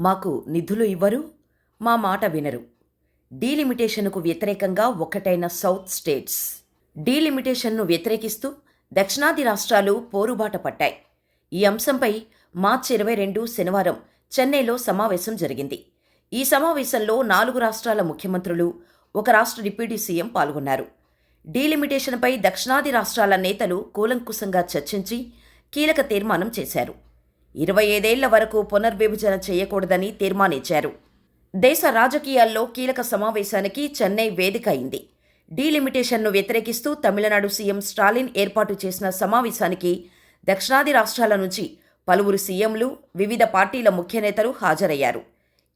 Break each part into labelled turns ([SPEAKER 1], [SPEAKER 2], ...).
[SPEAKER 1] మాకు నిధులు ఇవ్వరు మా మాట వినరు. డీలిమిటేషన్కు వ్యతిరేకంగా ఒక్కటైన సౌత్ స్టేట్స్. డీలిమిటేషన్ను వ్యతిరేకిస్తూ దక్షిణాది రాష్ట్రాలు పోరుబాట పట్టాయి. ఈ అంశంపై మార్చి ఇరవై రెండు శనివారం చెన్నైలో సమావేశం జరిగింది. ఈ సమావేశంలో నాలుగు రాష్ట్రాల ముఖ్యమంత్రులు ఒక రాష్ట్ర డిప్యూటీ సీఎం పాల్గొన్నారు. డీలిమిటేషన్పై దక్షిణాది రాష్ట్రాల నేతలు కూలంకుశంగా చర్చించి కీలక తీర్మానం చేశారు. ఇరవై ఐదేళ్ళ వరకు పునర్విభజన చేయకూడదని తీర్మానించారు. దేశ రాజకీయాల్లో కీలక సమావేశానికి చెన్నై వేదిక అయింది. డీలిమిటేషన్ను వ్యతిరేకిస్తూ తమిళనాడు సీఎం స్టాలిన్ ఏర్పాటు చేసిన సమావేశానికి దక్షిణాది రాష్ట్రాల నుంచి పలువురు సీఎంలు వివిధ పార్టీల ముఖ్య నేతలు హాజరయ్యారు.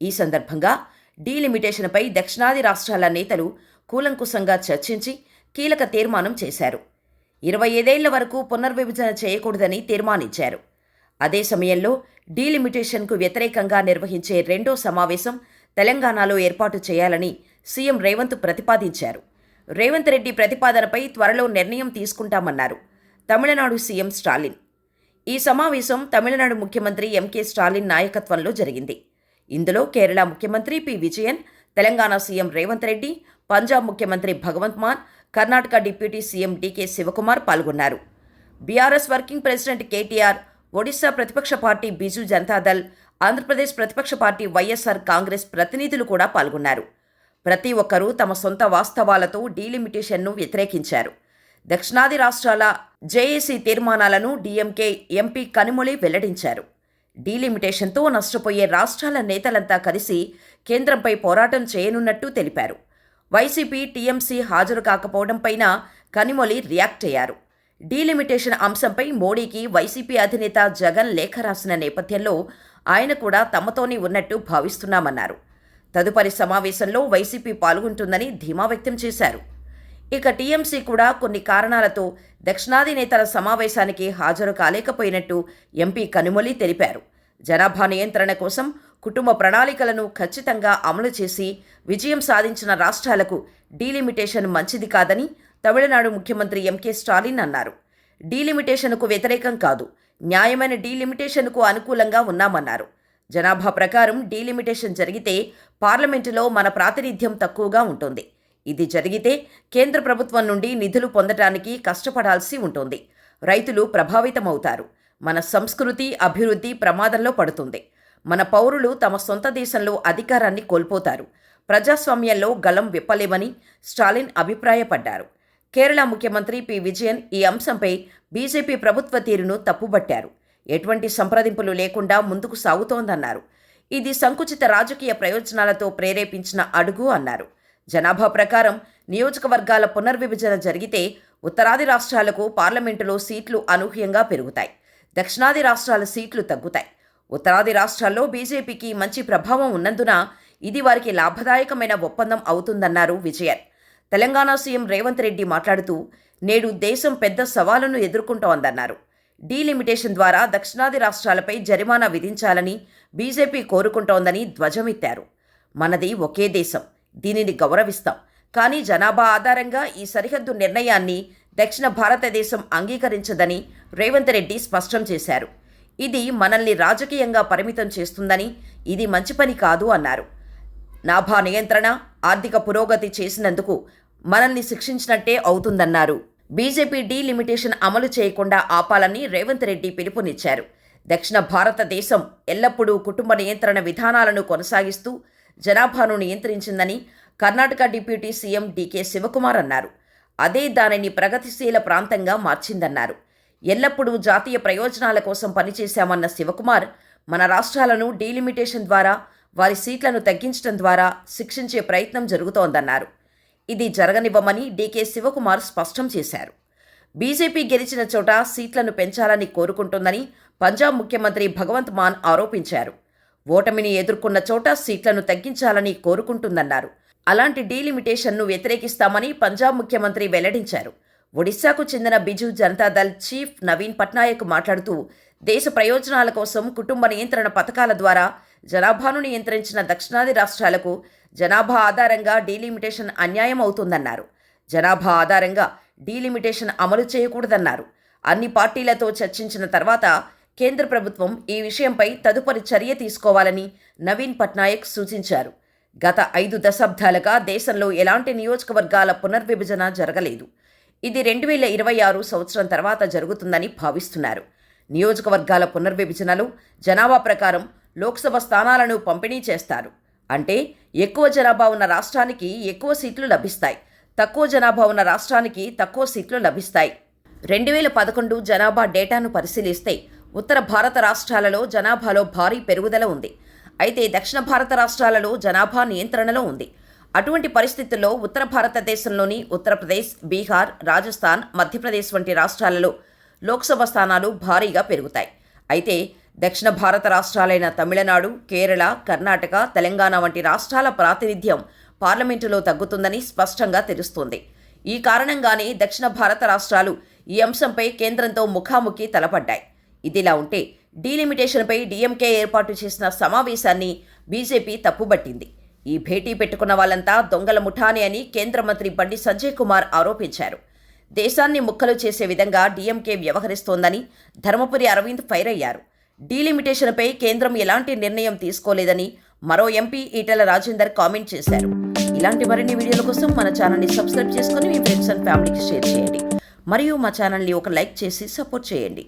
[SPEAKER 1] ఈ సందర్భంగా డీలిమిటేషన్పై దక్షిణాది రాష్ట్రాల నేతలు కూలంకుశంగా చర్చించి కీలక తీర్మానం చేశారు. ఇరవై ఐదేళ్ళ వరకు పునర్విభజన చేయకూడదని తీర్మానించారు. అదే సమయంలో డీలిమిటేషన్కు వ్యతిరేకంగా నిర్వహించే రెండో సమావేశం తెలంగాణలో ఏర్పాటు చేయాలని సీఎం రేవంత్ ప్రతిపాదించారు. రేవంత్ రెడ్డి ప్రతిపాదనపై త్వరలో నిర్ణయం తీసుకుంటామన్నారు తమిళనాడు సీఎం స్టాలిన్. ఈ సమావేశం తమిళనాడు ముఖ్యమంత్రి ఎంకే స్టాలిన్ నాయకత్వంలో జరిగింది. ఇందులో కేరళ ముఖ్యమంత్రి పి విజయన్ తెలంగాణ సీఎం రేవంత్ రెడ్డి పంజాబ్ ముఖ్యమంత్రి Bhagwant Mann Karnataka deputy CM DK Shivakumar పాల్గొన్నారు. BRS working president KTR Odisha ప్రతిపక్ష పార్టీ బిజు జనతాదళ్ ఆంధ్రప్రదేశ్ ప్రతిపక్ష పార్టీ వైఎస్ఆర్ కాంగ్రెస్ ప్రతినిధులు కూడా పాల్గొన్నారు. ప్రతి ఒక్కరూ తమ సొంత వాస్తవాలతో డీలిమిటేషన్ను వ్యతిరేకించారు. దక్షిణాది రాష్ట్రాల జేఏసీ తీర్మానాలను డీఎంకే ఎంపీ కనిమొళి వెల్లడించారు. డీలిమిటేషన్తో నష్టపోయే రాష్ట్రాల నేతలంతా కలిసి కేంద్రంపై పోరాటం చేయనున్నట్టు తెలిపారు. వైసీపీ టీఎంసీ హాజరు కాకపోవడంపైన కనిమొలి రియాక్ట్ అయ్యారు. డీలిమిటేషన్ అంశంపై మోడీకి వైసీపీ అధినేత జగన్ లేఖ రాసిన నేపథ్యంలో ఆయన కూడా తమతోనే ఉన్నట్టు భావిస్తున్నామన్నారు. తదుపరి సమావేశంలో వైసీపీ పాల్గొంటుందని ధీమా వ్యక్తం చేశారు. ఇక టీఎంసీ కూడా కొన్ని కారణాలతో దక్షిణాది నేతల సమావేశానికి హాజరు కాలేకపోయినట్టు ఎంపీ కనుమొలి తెలిపారు. జనాభా నియంత్రణ కోసం కుటుంబ ప్రణాళికలను ఖచ్చితంగా అమలు చేసి విజయం సాధించిన రాష్ట్రాలకు డీలిమిటేషన్ మంచిది కాదని తమిళనాడు ముఖ్యమంత్రి ఎంకే స్టాలిన్ అన్నారు. డీలిమిటేషన్కు వ్యతిరేకం కాదు న్యాయమైన డీలిమిటేషన్కు అనుకూలంగా ఉన్నామన్నారు. జనాభా ప్రకారం డీలిమిటేషన్ జరిగితే పార్లమెంటులో మన ప్రాతినిధ్యం తక్కువగా ఉంటుంది. ఇది జరిగితే కేంద్ర ప్రభుత్వం నుండి నిధులు పొందటానికి కష్టపడాల్సి ఉంటుంది. రైతులు ప్రభావితమవుతారు. మన సంస్కృతి అభివృద్ధి ప్రమాదంలో పడుతుంది. మన పౌరులు తమ సొంత దేశంలో అధికారాన్ని కోల్పోతారు. ప్రజాస్వామ్యంలో గలం విప్పలేమని స్టాలిన్ అభిప్రాయపడ్డారు. కేరళ ముఖ్యమంత్రి పి. విజయన్ ఈ అంశంపై బీజేపీ ప్రభుత్వ తీరును తప్పుబట్టారు. ఎటువంటి సంప్రదింపులు లేకుండా ముందుకు సాగుతోందన్నారు. ఇది సంకుచిత రాజకీయ ప్రయోజనాలతో ప్రేరేపించిన అడుగు అన్నారు. జనాభా ప్రకారం నియోజకవర్గాల పునర్విభజన జరిగితే ఉత్తరాది రాష్ట్రాలకు పార్లమెంటులో సీట్లు అనూహ్యంగా పెరుగుతాయి. దక్షిణాది రాష్ట్రాల సీట్లు తగ్గుతాయి. ఉత్తరాది రాష్ట్రాల్లో బీజేపీకి మంచి ప్రభావం ఉన్నందున ఇది వారికి లాభదాయకమైన ఒప్పందం అవుతుందన్నారు విజయన్. తెలంగాణ సీఎం రేవంత్ రెడ్డి మాట్లాడుతూ నేడు దేశం పెద్ద సవాలును ఎదుర్కొంటోందన్నారు డీలిమిటేషన్ ద్వారా దక్షిణాది రాష్ట్రాలపై జరిమానా విధించాలని బీజేపీ కోరుకుంటోందని ధ్వజమెత్తారు. మనది ఒకే దేశం దీనిని గౌరవిస్తాం. కానీ జనాభా ఆధారంగా ఈ సరిహద్దు నిర్ణయాన్ని దక్షిణ భారతదేశం అంగీకరించదని రేవంత్ రెడ్డి స్పష్టం చేశారు. ఇది మనల్ని రాజకీయంగా పరిమితం చేస్తుందని ఇది మంచి పని కాదు అన్నారు. నాభా నియంత్రణ ఆర్థిక పురోగతి చేసినందుకు మనల్ని శిక్షించినట్టే అవుతుందన్నారు. బీజేపీ డీలిమిటేషన్ అమలు చేయకుండా ఆపాలని రేవంత్ రెడ్డి పిలుపునిచ్చారు. దక్షిణ భారతదేశం ఎల్లప్పుడూ కుటుంబ నియంత్రణ విధానాలను కొనసాగిస్తూ జనాభాను నియంత్రించిందని Karnataka deputy CM DK Shivakumar అన్నారు. అదే దానిని ప్రగతిశీల ప్రాంతంగా మార్చిందన్నారు. ఎల్లప్పుడూ జాతీయ ప్రయోజనాల కోసం పనిచేశామన్న శివకుమార్ మన రాష్ట్రాలను డీలిమిటేషన్ ద్వారా వారి సీట్లను తగ్గించడం ద్వారా శిక్షించే ప్రయత్నం జరుగుతోందన్నారు. ఇది జరగనివ్వమని డీకే శివకుమార్ స్పష్టం చేశారు. బీజేపీ గెలిచిన చోట సీట్లను పెంచాలని కోరుకుంటుందని పంజాబ్ ముఖ్యమంత్రి భగవంత్ మాన్ ఆరోపించారు. ఓటమిని ఎదుర్కొన్న చోట సీట్లను తగ్గించాలని కోరుకుంటుందన్నారు. అలాంటి డీలిమిటేషన్ను వ్యతిరేకిస్తామని పంజాబ్ ముఖ్యమంత్రి వెల్లడించారు. ఒడిశాకు చెందిన బిజు జనతాదళ్ చీఫ్ నవీన్ పట్నాయక్ మాట్లాడుతూ దేశ ప్రయోజనాల కోసం కుటుంబ నియంత్రణ పథకాల ద్వారా జనాభాను నియంత్రించిన దక్షిణాది రాష్ట్రాలకు జనాభా ఆధారంగా డీలిమిటేషన్ అన్యాయం అవుతుందన్నారు. జనాభా ఆధారంగా డీలిమిటేషన్ అమలు చేయకూడదన్నారు. అన్ని పార్టీలతో చర్చించిన తర్వాత కేంద్ర ప్రభుత్వం ఈ విషయంపై తదుపరి చర్య తీసుకోవాలని నవీన్ పట్నాయక్ సూచించారు. గత ఐదు దశాబ్దాలుగా దేశంలో ఎలాంటి నియోజకవర్గాల పునర్విభజన జరగలేదు. ఇది రెండు వేల ఇరవై ఆరు సంవత్సరం తర్వాత జరుగుతుందని భావిస్తున్నారు. నియోజకవర్గాల పునర్విభజనలు జనాభా ప్రకారం లోక్సభ స్థానాలను పంపిణీ చేస్తారు. అంటే ఎక్కువ జనాభా ఉన్న రాష్ట్రానికి ఎక్కువ సీట్లు లభిస్తాయి. తక్కువ జనాభా ఉన్న రాష్ట్రానికి తక్కువ సీట్లు లభిస్తాయి. రెండు వేల పదకొండు జనాభా డేటాను పరిశీలిస్తే ఉత్తర భారత రాష్ట్రాలలో జనాభాలో భారీ పెరుగుదల ఉంది. అయితే దక్షిణ భారత రాష్ట్రాలలో జనాభా నియంత్రణలో ఉంది. అటువంటి పరిస్థితుల్లో ఉత్తర భారతదేశంలోని ఉత్తరప్రదేశ్ బీహార్ రాజస్థాన్ మధ్యప్రదేశ్ వంటి రాష్ట్రాలలో లోక్సభ స్థానాలు భారీగా పెరుగుతాయి. అయితే దక్షిణ భారత రాష్ట్రాలైన తమిళనాడు కేరళ కర్ణాటక తెలంగాణ వంటి రాష్ట్రాల ప్రాతినిధ్యం పార్లమెంటులో తగ్గుతుందని స్పష్టంగా తెలుస్తోంది. ఈ కారణంగానే దక్షిణ భారత రాష్ట్రాలు ఈ అంశంపై కేంద్రంతో ముఖాముఖి తలపడ్డాయి. ఇదిలా ఉంటే డీలిమిటేషన్పై డీఎంకే ఏర్పాటు చేసిన సమావేశాన్ని బీజేపీ తప్పుబట్టింది. ఈ భేటీ పెట్టుకున్న వాళ్ళంతా దొంగల ముఠానే అని కేంద్ర మంత్రి బండి సంజయ్ కుమార్ ఆరోపించారు. దేశాన్ని ముక్కలు చేసే విధంగా డీఎంకే వ్యవహరిస్తోందని ధర్మపురి అరవింద్ ఫైర్ అయ్యారు. డీలిమిటేషన్పై కేంద్రం ఎలాంటి నిర్ణయం తీసుకోలేదని మరో ఎంపీ ఈటెల రాజేందర్ కామెంట్ చేశారు. ఇలాంటి మరిన్ని వీడియోల కోసం మన ఛానల్ని సబ్స్క్రైబ్ చేసుకొని మీ ఫ్రెండ్స్ అండ్ ఫ్యామిలీకి షేర్ చేయండి. మరియు మా ఛానల్ని ఒక లైక్ చేసి సపోర్ట్ చేయండి.